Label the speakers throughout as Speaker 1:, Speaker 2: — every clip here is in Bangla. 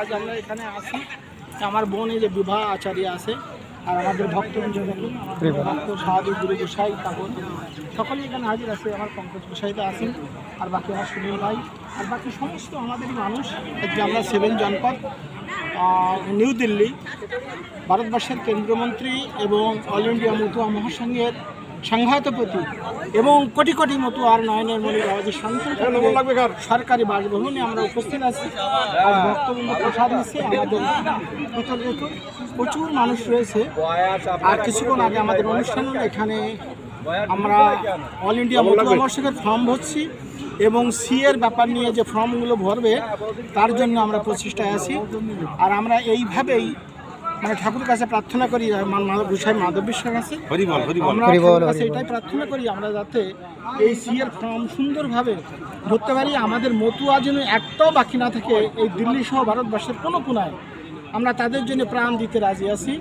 Speaker 1: আজ আমরা এখানে আসি। আমার বোন এই যে বিবাহ আচার্য আছে আর আমাদের দেখুন ভক্ত সাহাদু গুরু গোসাই কাকুন সকলে এখানে হাজির আছে আমার পঙ্কজ গোসাইতে আছেন আর বাকি আমার সুনীল ভাই আর বাকি সমস্ত আমাদেরই মানুষ। আজকে আমরা সেভেন জনপদ নিউ দিল্লি ভারতবর্ষের কেন্দ্রমন্ত্রী এবং অল ইন্ডিয়া মতুয়া মহাসংঘের সংঘাতপতি এবং কোটি কোটি মতো আর নয়নের বাবাজি শান্তন সরকারি বাসভবনে আমরা উপস্থিত আছি। আর বক্তব্য প্রসাদ নিচ্ছে আমাদের প্রচুর মানুষ রয়েছে। আর কিছুক্ষণ আগে আমাদের অনুষ্ঠান এখানে আমরা অল ইন্ডিয়া মতুয়া মহাসংঘের ফর্ম ভরছি এবং সি এর ব্যাপার নিয়ে যে ফর্মগুলো ভরবে, তার জন্য আমরা প্রচেষ্টায় আছি। আর আমরা এইভাবেই মানে ঠাকুরের কাছে প্রার্থনা করি গোসাই মাধব
Speaker 2: হরি বল।
Speaker 1: এটাই প্রার্থনা করি আমরা যাতে এই সিএর ফর্ম সুন্দরভাবে ধরতে পারি। আমাদের মতুয়া যেন একটাও বাকি না থাকে এই দিল্লি সহ ভারতবর্ষের কোনো কোনায়। আমরা তাদের জন্য প্রাণ দিতে রাজি আছি।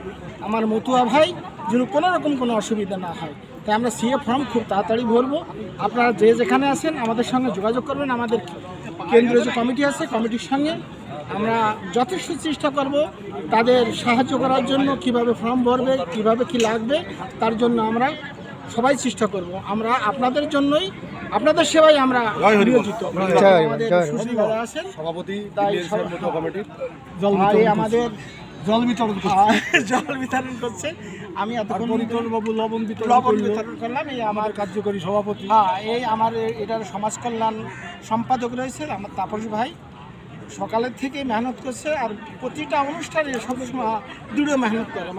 Speaker 1: আমার মতুয়া ভাই যেন কোনো রকম কোনো অসুবিধা না হয়। তাই আমরা সিএ ফর্ম খুব তাড়াতাড়ি ভরবো। আপনারা যে যেখানে আছেন আমাদের সঙ্গে যোগাযোগ করবেন। আমাদের কেন্দ্রীয় যে কমিটি আছে কমিটির সঙ্গে আমরা যথেষ্ট চেষ্টা করব তাদের সাহায্য করার জন্য কীভাবে ফর্ম ভরবে কীভাবে কি লাগবে তার জন্য আমরা সবাই চেষ্টা করব। আমরা আপনাদের জন্যই আপনাদের সেবাই আমরা। নিয়োজিত।
Speaker 3: সভাপতি
Speaker 1: আমাদের
Speaker 3: জল বিতরণ
Speaker 1: জল বিতরণ করছে। আমি এতক্ষণ
Speaker 3: বাবু লবণ বিতরণ
Speaker 1: লবণ বিতরণ করলাম। এই আমার
Speaker 3: কার্যকরী সভাপতি।
Speaker 1: হ্যাঁ এই আমার এ- এটার সমাজ কল্যাণ সম্পাদক রয়েছে আমার তাপস ভাই। সকালের থেকে মেহনত করছে আর প্রতিটা অনুষ্ঠানে সবসময় দৃঢ় মেহনত করে।